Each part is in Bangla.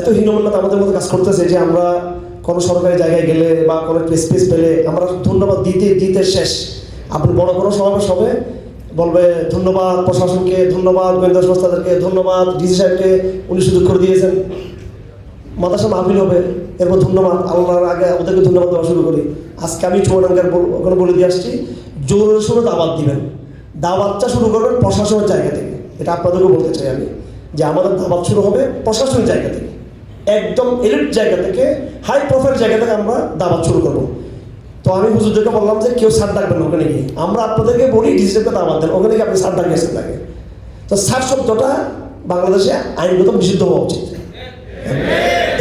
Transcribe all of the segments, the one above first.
এত হীনমন্যতা আমাদের মধ্যে কাজ করতেছে যে আমরা কোনো সরকারি জায়গায় গেলে বা কোনো স্পেস পেলে আমরা ধন্যবাদ দিতে দিতে শেষ। আপনি বড় কোনো সমাবেশ হবে, বলবে ধন্যবাদ প্রশাসনকে, ধন্যবাদ গোয়েন্দা সংস্থাদেরকে, ধন্যবাদ ডিসি সাহেবকে, উনি সুযোগ করে দিয়েছেন। মাদ্রাসা মাহফিল হবে, এরপর ধন্যবাদ, আল্লাহর আগে ওদেরকে ধন্যবাদ দেওয়া শুরু করি। আজকে আমি চুয়াডাঙ্গার ওখানে বলে দিয়ে আসছি, জোরের শুরু দাওয়াত দিবেন। দাওয়াতটা শুরু করবেন প্রশাসনের জায়গা থেকে। এটা আপনাদেরকে বলতে চাই আমি, যে আমাদের দাওয়াত শুরু হবে প্রশাসনের জায়গা থেকে। একদম এলিট জায়গা থেকে হাই প্রোফাইল জায়গা থেকে আমরা দাওয়াত শুরু করব। তো আমি হুজুরদেরকে বললাম যে কেউ সার ডাকবেন ওখানে গিয়ে। আমরা আপনাদেরকে বলি ডিজিটালকে দাওয়াত দেন, ওখানে গিয়ে আপনি সার ডাকিয়েছেন তাকে। তো সার শব্দটা বাংলাদেশে আইনগত নিষিদ্ধ হওয়া উচিত।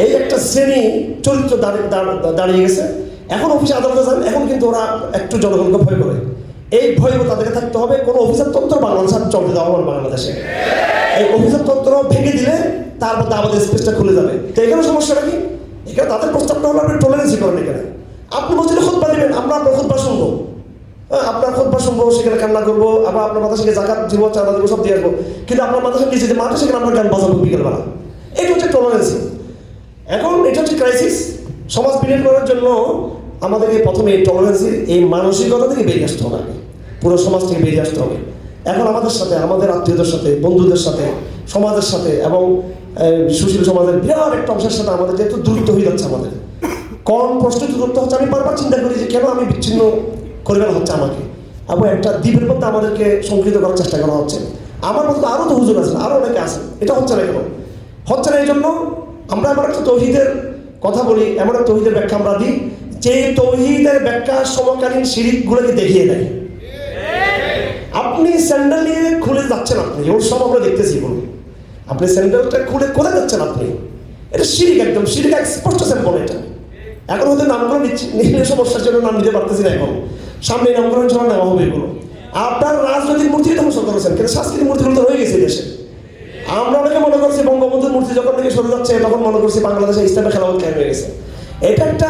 এই একটা শ্রেণি চরিত্র দাঁড়িয়ে গেছে। এখন অফিসে আদালতে যান, এখন কিন্তু ওরা একটু জনগণকে ভয় করে। এই ভয় তাদেরকে থাকতে হবে। কোনো অফিসার তন্ত্র বাংলাদেশে চলতে দেওয়া হবে বাংলাদেশে। এই অফিসার তন্ত্র ভেঙে দিলে তার মধ্যে আমাদের স্পেসটা খুলে যাবে। তো এখানে সমস্যাটা কি? এখানে তাদের প্রস্তাবটা হলো আপনি টলারেন্সি করেন এখানে। আপনি মসজিদে খুতবা দিবেন আমরা আপনার খুতবা শুনব। হ্যাঁ, আপনার খুতবা শুনব সেখানে কান্না করব আবার আপনার মাথা থেকে জাকাত দিব চাঁদা দিব সব দিয়ে আসব। কিন্তু আপনার মাথা নিচে যে মাঠে সেখানে আপনার গান বাজাবো বিকেলবেলা। এটা হচ্ছে টলারেন্সি এখন এটা হচ্ছে ক্রাইসিস সমাজ বিলীন করার জন্য আমাদেরকে প্রথমে এই টলারেন্সির এই মানসিকতা থেকে বেরিয়ে আসতে হবে। পুরো সমাজ থেকে বেরিয়ে আসতে হবে। এখন আমাদের সাথে, আমাদের আত্মীয়দের সাথে, বন্ধুদের সাথে, সমাজের সাথে এবং সুশীল সমাজের বিরাট একটা অংশের সাথে আমাদের যেহেতু দূরত্ব হয়ে যাচ্ছে আমাদের। কোন প্রশ্ন দূরত্ব হচ্ছে আমি বারবার চিন্তা করি যে কেন আমি বিচ্ছিন্ন করিবার হচ্ছে আমাকে? এবং একটা দ্বীপের মধ্যে আমাদেরকে সংকৃত করার চেষ্টা করা হচ্ছে। আমার মতো আরও তো হুজুর আছেন আরও অনেকে আছেন এটা হচ্ছে না কেন? হচ্ছে না এই জন্য আমরা এমন একটা তৌহিদের কথা বলি, এমন একটা তৌহিদের ব্যাখ্যা আমরা দিই যে তৌহিদের ব্যাখ্যা সমকালীন সিঁড়িগুলোকে দেখিয়ে দেয়। আপনি স্যান্ডেল নিয়ে খুলে যাচ্ছেন আপনি, ওর সব আমরা দেখতেছি বলুন। আপনি স্যান্ডেলটা খুলে কোথায় যাচ্ছেন আপনি? এটা সিঁড়ি একদম সিঁড়ি এক স্পষ্ট স্যাম্পল এটা। এখন হয়তো নামগুলো নিলে সমস্যার জন্য নাম নিতে পারতেছি না এখন। সামনে নামকরণ ছাড়া নেওয়া হবে এগুলো। আপনার রাজনৈতিক মূর্তি ধ্বংস করেছেন, কিন্তু সাংস্কৃতিক মূর্তিগুলো তো রয়ে গেছে দেশে। আমরা অনেকে মনে করছি বঙ্গবন্ধুর মূর্তি যখন থেকে সরে যাচ্ছে, তখন মনে করছি বাংলাদেশে ইসলামের কায়েম হয়ে গেছে। এটা একটা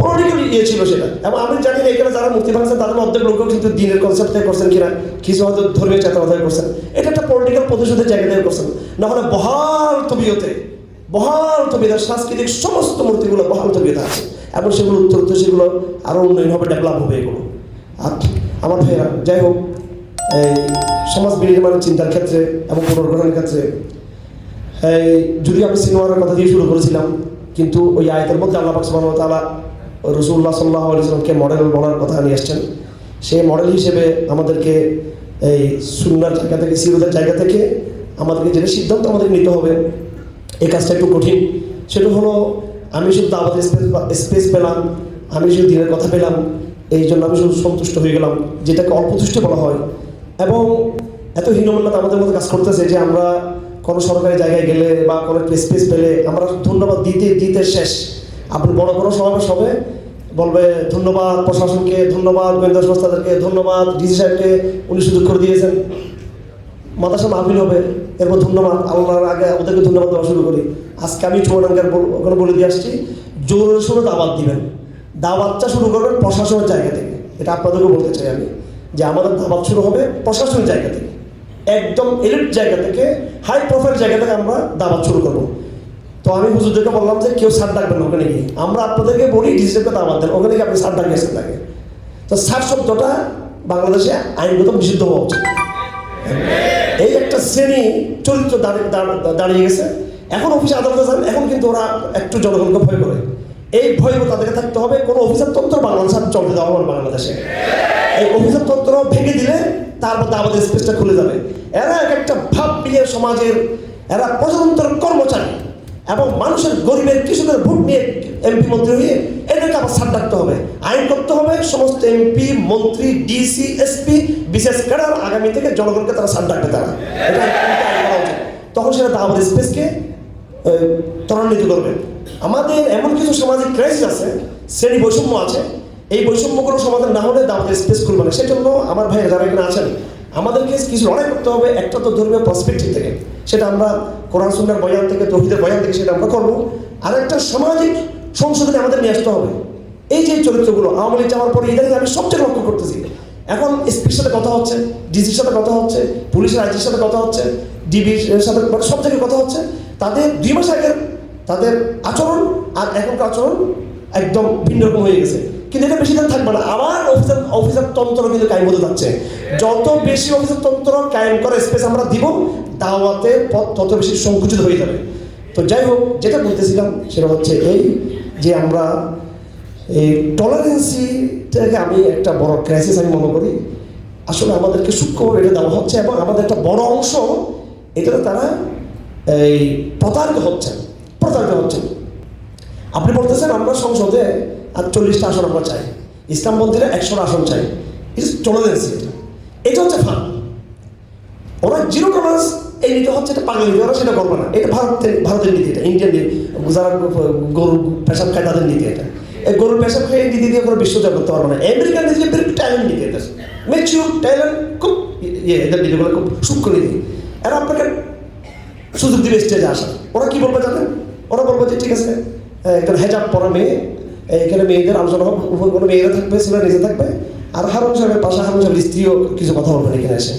পলিটিক্যাল ইয়ে ছিল সেটা। এবং আমি জানি না, এখানে যারা মূর্তি ভাঙছেন, তাদের অর্ধেক লোক কিন্তু দিনের কনসেপ্ট থেকে করছেন কিনা, কিছু হয়তো ধর্মীয় চেতনা করছেন। এটা একটা পলিটিক্যাল প্রতিশোধের জায়গা থেকে করছেন। না হলে বহাল তবিয়তে, বহাল তবিয়তা, সাংস্কৃতিক সমস্ত মূর্তিগুলো বহাল তবিয়তা আছে। এবং সেগুলো উত্তর সেগুলো আরও উন্নয়ন হবে ডেভেলপ হবে এগুলো। আর আমার ভাইয়েরা, যাই হোক, এই সমাজ বিনির্মাণের চিন্তার ক্ষেত্রে এবং পুনর্গঠনের ক্ষেত্রে, এই যদিও আমি সিনেমার কথা দিয়ে শুরু করেছিলাম, কিন্তু ওই আয়তের মধ্যে আল্লাহ পাক সুবহানাহু ওয়া রসুল্লাহ সাল্লাহ আলিয়াকে মডেল বলার কথা নিয়ে আসছেন। সেই মডেল হিসেবে আমাদেরকে এই সুন্নার জায়গা থেকে সিরোদের জায়গা থেকে আমাদেরকে যেটা সিদ্ধান্ত আমাদের নিতে হবে, এই কাজটা একটু কঠিন। সেটা হলো, আমি শুধু দাওয়াতের স্পেস স্পেস পেলাম, আমি শুধু দিনের কথা পেলাম, এই জন্য আমি শুধু সন্তুষ্ট হয়ে গেলাম, যেটাকে অল্পতুষ্ট বলা হয়। এবং এত হীনমন্যতা আমাদের মধ্যে কাজ করতেছে যে আমরা কোনো সরকারি জায়গায় গেলে বা কোনো স্পেস পেলে আমরা ধন্যবাদ দিতে দিতে শেষ। আপনি বড় কোনো সমাবেশ হবে? বলবে, ধন্যবাদ প্রশাসনকে, ধন্যবাদ গোয়েন্দা সংস্থাদেরকে, ধন্যবাদ ডিসি সাহেবকে, উনি সুযোগ করে দিয়েছেন। মাদ্রাসা মাহফিল হবে, এরপর ধন্যবাদ, আল্লাহর আগে ওদেরকে ধন্যবাদ দেওয়া শুরু করি। আজকে আমি চুয়াডাঙ্গার ওখানে বলে দিয়ে আসছি জোরের শুরু দাওয়াত দিবেন। দাওয়াতটা শুরু করবেন প্রশাসনের জায়গা থেকে। এটা আপনাদেরকে বলতে চাই আমি, যে আমাদের দাওয়াত শুরু হবে প্রশাসনের জায়গা থেকে। একদম এলিট জায়গা থেকে হাই প্রোফাইল জায়গা থেকে আমরা দাওয়াত শুরু করব। তো আমি হুজুরদেরকে বললাম যে কেউ সার ডাকবেন না ওখানে গিয়ে আমরা আপনাদেরকে বলি দাওয়াত দেন ওখানে গিয়ে আপনি সার ডাকিয়েছেন তাকে তো সার শব্দটা বাংলাদেশে আইনগত নিষিদ্ধ হওয়া উচিত। এই একটা শ্রেণি চরিত্র দাঁড়িয়ে দাঁড়- দাঁড়িয়ে গেছে। এখন অফিসে আদালতে যান, এখন কিন্তু ওরা একটু জনগণকে ভয় করে। এই ভয় তাদেরকে থাকতে হবে, কোনো অফিসার তন্ত্র বাংলাদেশে চলতে দেওয়া হবে বাংলাদেশে। এই অফিসার তন্ত্র ভেঙে দিলে তার মধ্যে আমাদের স্পেসটা খুলে যাবে। এরা এক একটা ভাব নিয়ে সমাজের, এরা প্রজাতন্ত্র কর্মচারী। এবং মানুষের গরিবের কৃষকের ভোট নিয়ে এমপি মন্ত্রী হয়ে এদেরকে আবার সার ডাকতে হবে। আইন করতে হবে, সমস্ত এমপি, মন্ত্রী, ডিসি, এসপি, বিশেষ ক্যাডার আগামী থেকে জনগণকে তারা সার ডাকবে তারা। তখন সেটা আমাদের স্পেসকে ত্বরান্বিত করবে। আমাদের এমন কিছু সামাজিক ক্রাইসিস আছে, শ্রেণি বৈষম্য আছে, এই বৈষম্য কোনো সমাধান না হলে আমাদের স্পেস খুলবে না। সেজন্য আমার ভাই যারা এখানে আছেন আমাদেরকে কিছু লড়াই করতে হবে, একটা তো ধর্মীয় পার্সপেক্টিভ থেকে, সেটা আমরা কোরআন, সুন্নার বয়ান থেকে, তহিদের বয়ান থেকে সেটা আমরা করব। আর একটা সামাজিক সংশোধনে আমাদের নিয়ে আসতে হবে। এই যে চরিত্রগুলো, আওয়ামী লীগ যাওয়ার পরে ইদানিং আমি সবচেয়ে লক্ষ্য করতেছি। এখন এসপির সাথে কথা হচ্ছে ডিসির সাথে কথা হচ্ছে, পুলিশের আইজির সাথে কথা হচ্ছে ডিবির সাথে মানে সব জায়গায় কথা হচ্ছে, তাদের দুই মাস আগের তাদের আচরণ আর এখনকার আচরণ একদম ভিন্ন রকম হয়ে গেছে। কিন্তু এটা বেশি দিন থাকবে না। আবার অফিসার অফিসার তন্ত্র কিন্তু কায়েম হতে যাচ্ছে। যত বেশি অফিসার তন্ত্র কায়েম করার স্পেস আমরা দিব, দাওয়াতে পথ তত বেশি সংকুচিত হয়ে যাবে। তো যাই হোক, যেটা বলতেছিলাম সেটা হচ্ছে এই যে আমরা এই টলারেন্সিটাকে আমি একটা বড় ক্রাইসিস আমি মনে করি। আসলে আমাদেরকে সূক্ষ্মভাবে এটা দেওয়া হচ্ছে এবং আমাদের একটা বড় অংশ এটাতে তারা এই প্রতারিত হচ্ছেন প্রতারিত হচ্ছেন। আপনি বলতেছেন আমরা সংসদে আর চল্লিশটা আসন আমরা চাই। ইসলাম মন্দিরে একশোটা আসন চাই। ইটস টলারেন্সি এটা। হচ্ছে ফান ওরা জিরো টলারেন্স এই নীতি হচ্ছে এটা পাগল ওরা সেটা করবে না। এটা ভারতের ভারতের নীতি এটা ইন্ডিয়ান যারা গরু পেশাব খায় তাদের নীতি এটা। এই গরুর পেশাব খেয়ে নীতি দিয়ে কোনো বিশ্ব জয় করতে পারবে না। আমেরিকান নীতি ট্যালেন্ট নীতি এটা। ম্যাচিউর ট্যালেন্ট খুব ইয়ে এদের নীতিগুলো খুব সূক্ষ্ম নীতি। এরা আপনাকে সুযোগ দিবে স্টেজে আসা ওরা কি বলবে জানেন? ওরা বলবে যে, ঠিক আছে এখানে হেজাব পরা মেয়ে এখানে মেয়েদের আলোচনা হোক কোনো মেয়েরা থাকবে, ছেলেরা নিজে থাকবে, আর হারুন সাহেবের পাশে হারুন সাহেবের স্ত্রীও কিছু কথা বলবেন এখানে এসে।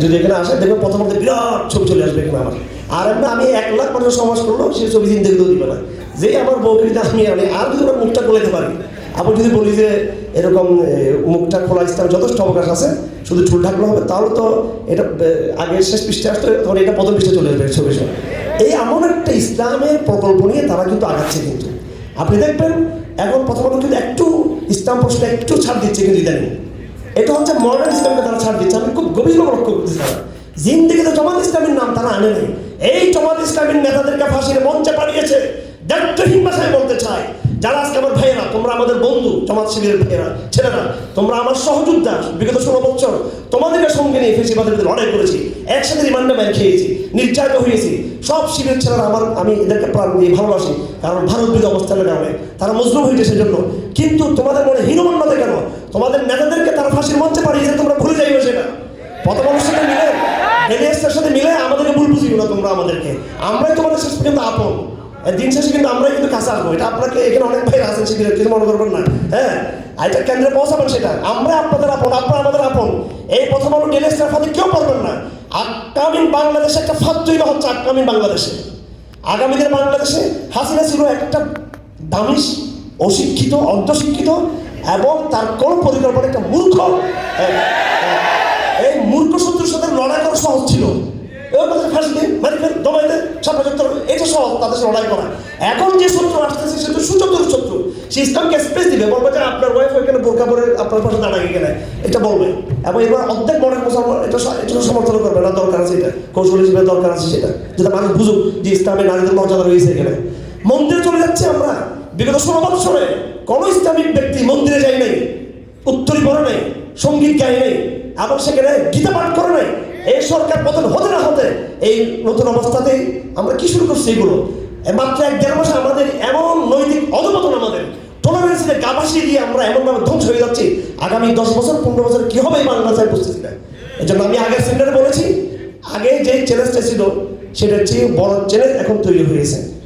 যদি এখানে আসে দেখবেন প্রথম বিরাট ছবি চলে আসবে এখানে আমার। আর এমনি আমি এক লাখ মানুষ সমাজ করল সেই ছবি দিন দেখতেও দিবে না। যেই আমার বউকে আমি আনি, আর যদি ওরা মুখটা খুলে দিতে পারি, আবার যদি বলি যে এরকম মুখটা খোলা ইসলাম যথেষ্ট অবকাশ আছে, শুধু চুল ঢাকলে হবে, তাহলে তো এটা আগে শেষ পৃষ্ঠে আসতো, তখন এটা প্রথম পৃষ্ঠে চলে যাবে ছবি এই এমন একটা ইসলামের প্রকল্প নিয়ে তারা কিন্তু আগাচ্ছে কিন্তু। আপনি দেখবেন, এখন প্রথমত কিন্তু একটু ইসলাম প্রশ্নে একটু ছাড় দিচ্ছে কিন্তু ইদানিং। এটা হচ্ছে মডার্ন ইসলামকে তারা ছাড় দিচ্ছে। আমি খুব গভীরভাবে লক্ষ্য করতেছি তারা। জিন্দিগিতে জমাত ইসলামের নাম তারা আনে এই জমাত ইসলামের নেতাদেরকে ফাঁসির মঞ্চে পাঠিয়েছে। দায়িত্বহীন ভাষায় বলতে চাই যারা আজকে আমার ভাইয়েরা, তোমরা আমাদের বন্ধু জমাত শিবিরের ভাইয়েরা, ছেলেরা, তোমরা আমার সহযোদ্ধা, বিগত ষোলো বছর তোমাদেরকে সঙ্গে নিয়ে ফেসিবাদের বিরুদ্ধে লড়াই করেছি, একসাথে রিমান্ডে ম্যান খেয়েছি নির্যাতিত হয়েছি। সব শিবিরের ছেলেরা আমার, আমি এদেরকে প্রাণ দিয়ে ভালোবাসি, কারণ ভারত বিরোধী অবস্থানের কারণে তারা মজলুম হয়েছে সেজন্য। কিন্তু তোমাদের মনে হীনমন্যতা কেন? তোমাদের নেতাদেরকে তারা ফাঁসির মঞ্চে পাঠিয়েছে তোমরা ভুলে যাইবে সেটা। প্রথম অনুষ্ঠানে মিলে ডেলিয়াসের সাথে মিলে আমাদেরকে ভুল বুঝিও না তোমরা আমাদেরকে। আমরাই তোমাদের শেষ পর্যন্ত আপন। দিন শেষে কিন্তু আমরাই কিন্তু কাছে আসব। এটা আপনাকে এখানে অনেক ভাই আছেন শিবিরের কিছু মনে করবেন না। হ্যাঁ আর এটা কেন্দ্রে পৌঁছাবেন সেটা। আমরা আপনাদের আপন আপনারা আমাদের আপন। এই প্রথম আলো ডেলিয়াসের ফাঁদে কেউ পারবেন না। আগামী বাংলাদেশে একটা ফাঁদ তৈরি হচ্ছে আগামী বাংলাদেশে। আগামী দিনে বাংলাদেশে হাসিনা ছিল একটা দামিস অশিক্ষিত অর্ধশিক্ষিত এবং তার কোন পরিকল্পনা একটা মূর্খ। আহ, আহ, এই মূর্খ শত্রুর সাথে লড়াই করা সহজ ছিল। এবার ফাঁসি দিন মারি তাদের সাথে লড়াই করা। এখন যে আসতেছে সুচতুর সে ইসলামকে স্পেস দিবে। বলবে যে আপনার ওয়াইফ বোরকা পরে আপনার পাশে এখানে। এটা বলবে। এবং এবার অর্ধেক মুসলমান এটা এটা সমর্থন করবে না, দরকার আছে এটা। কৌশল হিসেবে দরকার আছে সেটা। যেটা মানুষ বুঝুক যে ইসলামে নারীদের মর্যাদা রয়েছে এখানে। মন্দিরে চলে যাচ্ছে আমরা। বিগত ষোলো বৎসরে কোনো ইসলামিক ব্যক্তি মন্দিরে যায় নাই। উত্তরী পড়ে নাই, সংগীত গায় নাই এবং সেখানে গীতা পাঠ করে নাই। এই সরকার পতন হতে না হতে এই নতুন অবস্থাতেই আমরা কি শুরু করছি এগুলো? মাত্র এক দেড় মাসে আমাদের এমন নৈতিক অধপতন আমাদের। টলারেন্সিতে গাবাসি দিয়ে আমরা এমনভাবে ধ্বংস হয়ে যাচ্ছি। আগামী দশ বছর, পনেরো বছর কী হবে এই বাংলাদেশের বুঝতেছি না। এই জন্য আমি আগের সেন্টারে বলেছি, আগে যে চ্যালেঞ্জটা ছিল সেটা হচ্ছে বড় চ্যালেঞ্জ এখন তৈরি হয়েছে